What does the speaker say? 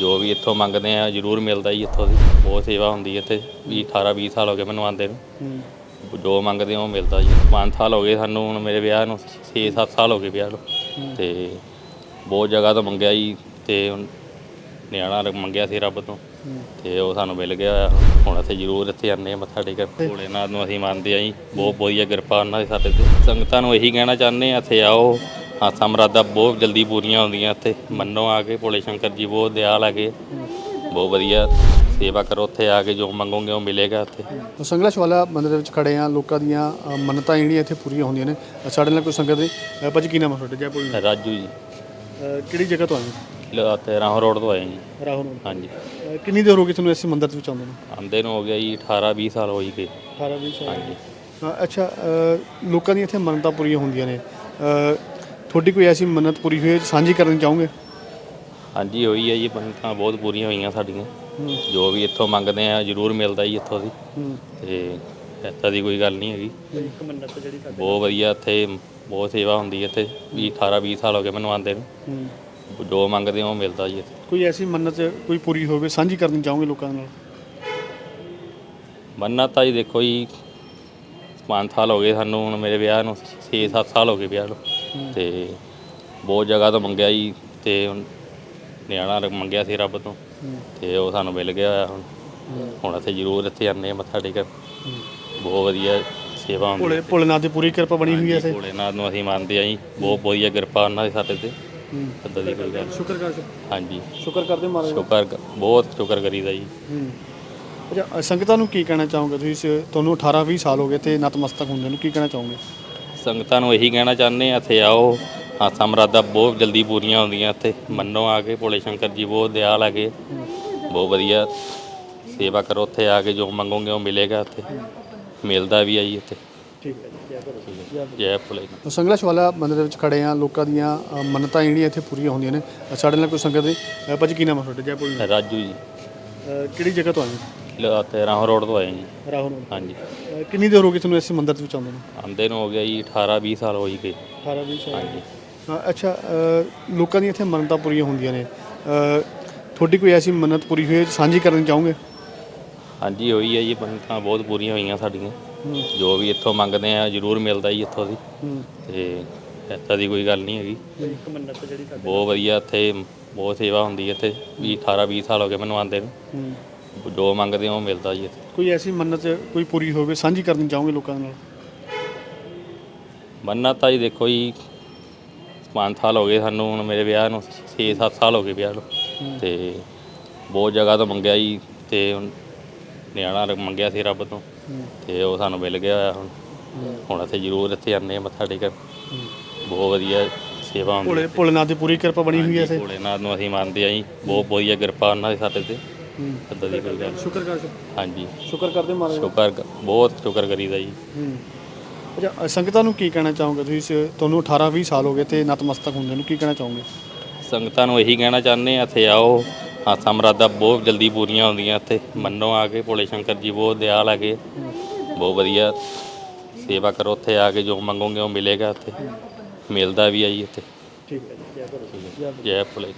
ਜੋ ਵੀ ਇੱਥੋਂ ਮੰਗਦੇ ਆ ਜ਼ਰੂਰ ਮਿਲਦਾ ਜੀ ਇੱਥੋਂ ਦੀ। ਬਹੁਤ ਸੇਵਾ ਹੁੰਦੀ ਹੈ ਇੱਥੇ ਵੀ 18 20 ਸਾਲ ਹੋ ਗਏ ਮੈਨੂੰ ਆਉਂਦੇ ਨੂੰ। ਜੋ ਮੰਗਦੇ ਆ ਉਹ ਮਿਲਦਾ ਜੀ। 5 ਸਾਲ ਹੋ ਗਏ ਸਾਨੂੰ ਹੁਣ ਮੇਰੇ ਵਿਆਹ ਨੂੰ 6-7 ਸਾਲ ਹੋ ਗਏ ਵਿਆਹ ਨੂੰ। ਤੇ ਬਹੁਤ ਜਗ੍ਹਾ ਤੋਂ ਮੰਗਿਆ ਜੀ ਤੇ ਹੁਣ ਨਿਆਣਾ ਮੰਗਿਆ ਸੀ ਰੱਬ ਤੋਂ। ਤੇ ਉਹ ਸਾਨੂੰ ਮਿਲ ਗਿਆ। ਹੁਣ ਅਸੀਂ ਜ਼ਰੂਰ ਇੱਥੇ ਆਨੇ ਆ ਮੱਥਾ ਟੇਕਣ। ਭੋਲੇਨਾਥ ਨੂੰ ਅਸੀਂ ਮੰਨਦੇ ਆ ਜੀ। ਬਹੁਤ ਵਧੀਆ ਕਿਰਪਾ ਉਹਨਾਂ ਦੀ ਸਾਡੇ ਤੇ। ਸੰਗਤਾਂ ਨੂੰ ਇਹੀ ਕਹਿਣਾ ਚਾਹੁੰਦੇ ਆ ਇੱਥੇ ਆਓ। ਆਸਾਂ ਮੁਰਾਦਾਂ ਬਹੁਤ ਜਲਦੀ ਪੂਰੀਆਂ ਹੁੰਦੀਆਂ ਇੱਥੇ। ਮੰਨੋ ਆ ਕੇ ਭੋਲੇ ਸ਼ੰਕਰ ਜੀ ਬਹੁਤ ਦਿਆਲ ਹੈਗੇ। ਬਹੁਤ ਵਧੀਆ ਸੇਵਾ ਕਰੋ ਉੱਥੇ ਆ ਕੇ ਜੋ ਮੰਗੋਗੇ ਉਹ ਮਿਲੇਗਾ ਇੱਥੇ। ਸੰਗਲਾ ਸ਼ਵਾਲਾ ਮੰਦਿਰ ਦੇ ਵਿੱਚ ਖੜੇ ਆ ਲੋਕਾਂ ਦੀਆਂ ਅ, ਮੰਨਤਾਂ ਜਿਹੜੀਆਂ ਇੱਥੇ ਪੂਰੀਆਂ ਹੁੰਦੀਆਂ ਨੇ। ਅ, ਸਾਡੇ ਨਾਲ ਕੋਈ ਸੰਗਤ ਨੇ ਅ, ਕੀ ਨਾਮ ਹੈ ਤੁਹਾਡਾ? ਜੈਪੁਰ ਦੇ? ਰਾਜੂ ਜੀ। ਕਿਹੜੀ ਜਗ੍ਹਾ ਤੋਂ ਆਏ ਹੋ? ਲ- ਤੇ ਰਾਹੋਂ ਰੋਡ ਤੋਂ ਆਏ ਜੀ। ਰਾਹੁਲ ਨੂੰ। ਹਾਂਜੀ। ਅ, ਕਿੰਨੀ ਦੇਰ ਹੋ ਗਈ ਤੁਹਾਨੂੰ ਇਸ ਮੰਦਿਰ ਦੇ ਵਿੱਚ ਆਉਂਦੇ ਨੂੰ? ਆਂਦੇ ਨੂੰ ਹੋ ਗਿਆ ਜੀ 18 20 ਸਾਲ ਹੋ ਹੀ ਗਏ। 18 20 ਸਾਲ। ਹਾਂਜੀ। ਅੱਛਾ ਅ, ਲੋਕਾਂ ਦੀਆਂ ਇੱਥੇ ਮੰਨਤਾਂ ਪੂਰੀਆਂ ਹੁੰਦੀਆਂ ਨੇ। ਅ, ਤੁਹਾਡੀ ਕੋਈ ਐਸੀ ਮੰਨਤ ਪੂਰੀ ਹੋਈ ਹੈ ਸਾਂਝੀ ਕਰਨੀ ਚਾਹੋਗੇ? ਹਾਂਜੀ ਹੋਈ ਹੈ ਜੀ ਬੰਤਾਂ ਬਹੁਤ ਪੂਰੀਆਂ ਹੋਈਆਂ ਸਾਡੀਆਂ। ਜੋ ਵੀ ਇੱਥੋਂ ਮੰਗਦੇ ਆ ਜ਼ਰੂਰ ਮਿਲਦਾ ਜੀ ਇੱਥੋਂ ਦੀ। ਤੇ ਇੱਦਾਂ ਦੀ ਕੋਈ ਗੱਲ ਨਹੀਂ ਹੈਗੀ। ਇੱਕ ਮੰਨਤ ਜਿਹੜੀ ਬਹੁਤ ਵਧੀਆ ਇੱਥੇ ਬਹੁਤ ਸੇਵਾ ਹੁੰਦੀ ਹੈ ਇੱਥੇ। ਵੀ 18 20 ਸਾਲ ਹੋ ਗਏ ਮੈਨੂੰ ਆਉਂਦੇ ਨੂੰ। ਜੋ ਮੰਗਦੇ ਆ ਉਹ ਮਿਲਦਾ ਜੀ ਇੱਥੇ। ਕੋਈ ਐਸੀ ਮੰਨਤ ਕੋਈ ਪੂਰੀ ਹੋਵੇ ਸਾਂਝੀ ਕਰਨੀ ਚਾਹੋਗੇ ਲੋਕਾਂ ਨਾਲ? ਮੰਨਤ ਤਾਂ ਜੀ ਦੇਖੋ ਜੀ 5 ਸਾਲ ਹੋ ਗਏ ਸਾਨੂੰ ਹੁਣ ਮੇਰੇ ਵਿਆਹ ਨੂੰ 6-7 ਸਾਲ ਹੋ ਗਏ ਵਿਆਹ ਨੂੰ। ਤੇ ਬਹੁਤ ਜਗ੍ਹਾ ਤੋਂ ਮੰਗਿਆ ਜੀ ਤੇ ਹੁਣ ਨਿਆਣਾ ਰ- ਮੰਗਿਆ ਸੀ ਰੱਬ ਤੋਂ। ਤੇ ਉਹ ਸਾਨੂੰ ਮਿਲ ਗਿਆ ਹੁਣ। ਹੁਣ ਅਸੀਂ ਜ਼ਰੂਰ ਇੱਥੇ ਆਨੇ ਆ ਮੱਥਾ ਟੇਕਣ। ਬਹੁਤ ਵਧੀਆ ਸੇਵਾ ਹੁੰਦੀ ਭੋਲੇ ਭੋਲੇਨਾਥ ਦੀ ਪੂਰੀ ਕਿਰਪਾ ਬਣੀ ਹੋਈ ਹੈ ਇੱਥੇ। ਭੋਲੇਨਾਥ ਨੂੰ ਅਸੀਂ ਮੰਨਦੇ ਆ ਜੀ। ਬਹੁਤ ਵਧੀਆ ਕਿਰਪਾ ਉਹਨਾਂ ਦੀ ਸਾਡੇ ਤੇ। ਇੱਦਾਂ ਦੀ ਕੋਈ ਗੱਲ ਸ਼ੁਕਰ ਕਰ ਹਾਂਜੀ। ਸ਼ੁਕਰ ਕਰਦੇ ਮਹਾਰਾਜ। ਸ਼ੁਕਰ ਕ- ਬਹੁਤ ਸ਼ੁਕਰ ਕਰੀਦਾ ਜੀ। ਹੂੰ। ਅੱਛਾ ਅ, ਸੰਗਤਾਂ ਨੂੰ ਕੀ ਕਹਿਣਾ ਚਾਹੋਗੇ? ਤੁਸੀਂ ਤੁਹਾਨੂੰ 18 20 ਸਾਲ ਹੋ ਗਏ ਤੇ ਨਤਮਸਤਕ ਹੁੰਦੇ ਨੂੰ। ਕੀ ਕਹਿਣਾ ਚਾਹੋਗੇ? ਸੰਗਤਾਂ ਨੂੰ ਇਹੀ ਕਹਿਣਾ ਚਾਹੁੰਦੇ ਆ ਇੱਥੇ ਆਓ। ਆਸਾਂ ਮੁਰਾਦਾਂ ਬਹੁਤ ਜਲਦੀ ਪੂਰੀਆਂ ਹੁੰਦੀਆਂ ਇੱਥੇ। ਮੰਨੋ ਆ ਕੇ ਭੋਲੇ ਸ਼ੰਕਰ ਜੀ ਬਹੁਤ ਦਿਆਲ ਹੈਗੇ। ਬਹੁਤ ਵਧੀਆ ਸੇਵਾ ਕਰੋ ਉੱਥੇ ਆ ਕੇ ਜੋ ਮੰਗੋਗੇ ਉਹ ਮਿਲੇਗਾ ਇੱਥੇ। ਮਿਲਦਾ ਵੀ ਆ ਜੀ ਇੱਥੇ। ਠੀਕ ਹੈ ਜੀ ਭੋਲੇ ਸੰਗਲਾ ਸ਼ਵਾਲਾ ਮੰਦਿਰ ਦੇ ਵਿੱਚ ਖੜੇ ਆ ਲੋਕਾਂ ਦੀਆਂ ਅ, ਮੰਨਤਾਂ ਜਿਹੜੀਆਂ ਇੱਥੇ ਪੂਰੀਆਂ ਹੁੰਦੀਆਂ ਨੇ। ਸਾਡੇ ਨਾਲ ਕੋਈ ਸੰਗਤ ਅ, ਭਾਜੀ ਕੀ ਨਾਮ ਹੈ ਤੁਹਾਡਾ? ਜੈਪੁਰ ਦੇ? ਰਾਜੂ ਜੀ। ਕਿਹੜੀ ਜਗ੍ਹਾ ਤੋਂ ਆਏ ਹੋ? ਤੇ ਰਾਹੋਂ ਰੋਡ ਤੋਂ ਆਏ ਜੀ। ਰਾਹੁਲ ਨੂੰ। ਹਾਂਜੀ। ਅ, ਕਿੰਨੀ ਦੇਰ ਹੋ ਗਈ ਤੁਹਾਨੂੰ ਇਸ ਮੰਦਿਰ ਦੇ ਵਿੱਚ ਆਉਂਦੇ ਨੂੰ? ਆਂਦੇ ਨੂੰ ਹੋ ਗਿਆ ਜੀ 18 20 ਸਾਲ ਹੋ ਹੀ ਗਏ। 18 20 ਸਾਲ। ਹਾਂਜੀ। ਅੱਛਾ ਲੋਕਾਂ ਦੀਆਂ ਇੱਥੇ ਮੰਨਤਾਂ ਪੂਰੀਆਂ ਹੁੰਦੀਆਂ ਨੇ। ਅ, ਤੁਹਾਡੀ ਕੋਈ ਐਸੀ ਮੰਨਤ ਪੂਰੀ ਹੋਈ ਹੈ ਸਾਂਝੀ ਕਰਨੀ ਚਾਹੋਗੇ? ਹਾਂਜੀ ਹੋਈ ਹੈ ਜੀ ਬੰਤਾਂ ਬਹੁਤ ਪੂਰੀਆਂ ਹੋਈਆਂ ਸਾਡੀਆਂ। ਜੋ ਵੀ ਇੱਥੋਂ ਮੰਗਦੇ ਆ ਜ਼ਰੂਰ ਮਿਲਦਾ ਜੀ ਇੱਥੋਂ ਦੀ। ਤੇ ਇੱਦਾਂ ਦੀ ਕੋਈ ਗੱਲ ਨਹੀਂ ਹੈਗੀ। ਇੱਕ ਮੰਨਤ ਜਿਹੜੀ ਬਹੁਤ ਵਧੀਆ ਇੱਥੇ ਬਹੁਤ ਸੇਵਾ ਹੁੰਦੀ ਹੈ ਇੱਥੇ। ਵੀ 18 20 ਸਾਲ ਹੋ ਗਏ ਮੈਨੂੰ ਆਉਂਦੇ ਨੂੰ। ਜੋ ਮੰਗਦੇ ਉਹ ਮਿਲਦਾ ਜੀ ਇੱਥੇ। ਕੋਈ ਐਸੀ ਮੰਨਤ ਕੋਈ ਪੂਰੀ ਹੋਵੇ ਸਾਂਝੀ ਕਰਨੀ ਚਾਹੋਗੇ ਲੋਕਾਂ ਨਾਲ? ਮੰਨਤ ਤਾਂ ਜੀ ਦੇਖੋ ਜੀ 5 ਸਾਲ ਹੋ ਗਏ ਸਾਨੂੰ ਹੁਣ ਮੇਰੇ ਵਿਆਹ ਨੂੰ 6-7 ਸਾਲ ਹੋ ਗਏ ਵਿਆਹ ਨੂੰ। ਤੇ ਬਹੁਤ ਜਗ੍ਹਾ ਤੋਂ ਮੰਗਿਆ ਜੀ ਤੇ ਹੁਣ ਨਿਆਣਾ ਮੰਗਿਆ ਸੀ ਰੱਬ ਤੋਂ। ਤੇ ਉਹ ਸਾਨੂੰ ਮਿਲ ਗਿਆ ਹੁਣ। ਹੁਣ ਅਸੀਂ ਜ਼ਰੂਰ ਇੱਥੇ ਆਨੇ ਮੱਥਾ ਟੇਕਣ। ਬਹੁਤ ਵਧੀਆ ਸੇਵਾ ਹੁੰਦੀ ਭੋਲੇ ਭੋਲੇਨਾਥ ਦੀ ਪੂਰੀ ਕਿਰਪਾ ਬਣੀ ਹੋਈ ਹੈ ਇੱਥੇ? ਭੋਲੇਨਾਥ ਨੂੰ ਅਸੀਂ ਮੰਨਦੇ ਆ ਜੀ ਬਹੁਤ ਵਧੀਆ ਕਿਰਪਾ ਉਹਨਾਂ ਦੀ ਸਾਡੇ ਤੇ। ਇੱਦਾਂ ਦੀ ਕੋਈ ਗੱਲ ਸ਼ੁਕਰ ਕਰ ਹਾਂਜੀ। ਸ਼ੁਕਰ ਕਰਦੇ ਮਹਾਰਾਜ। ਸ਼ੁਕਰ ਕ- ਬਹੁਤ ਸ਼ੁਕਰ ਕਰੀਦਾ ਜੀ। ਅੱਛਾ ਅ, ਸੰਗਤਾਂ ਨੂੰ ਕੀ ਕਹਿਣਾ ਚਾਹੋਗੇ ਤੁਸੀਂ? ਸ- ਤੁਹਾਨੂੰ 18 20 ਸਾਲ ਹੋ ਗਏ ਤੇ ਨਤਮਸਤਕ ਹੁੰਦੇ ਨੂੰ। ਕੀ ਕਹਿਣਾ ਚਾਹੋਗੇ? ਸੰਗਤਾਂ ਨੂੰ ਇਹੀ ਕਹਿਣਾ ਚਾਹੁੰਦੇ ਆ ਇੱਥੇ ਆਓ। ਆਸਾਂ ਮੁਰਾਦਾਂ ਬਹੁਤ ਜਲਦੀ ਪੂਰੀਆਂ ਹੁੰਦੀਆਂ ਇੱਥੇ। ਮੰਨੋ ਆ ਕੇ ਭੋਲੇ ਸ਼ੰਕਰ ਜੀ ਬਹੁਤ ਦਿਆਲ ਹੈਗੇ। ਬਹੁਤ ਵਧੀਆ ਸੇਵਾ ਕਰੋ ਉੱਥੇ ਆ ਕੇ ਜੋ ਮੰਗੋਗੇ ਉਹ ਮਿਲੇਗਾ ਇੱਥੇ। ਮਿਲਦਾ ਵੀ ਆ ਜੀ ਇੱਥੇ। ਠੀਕ ਹੈ ਜੀ। ਜੈ ਭੋਲੇ।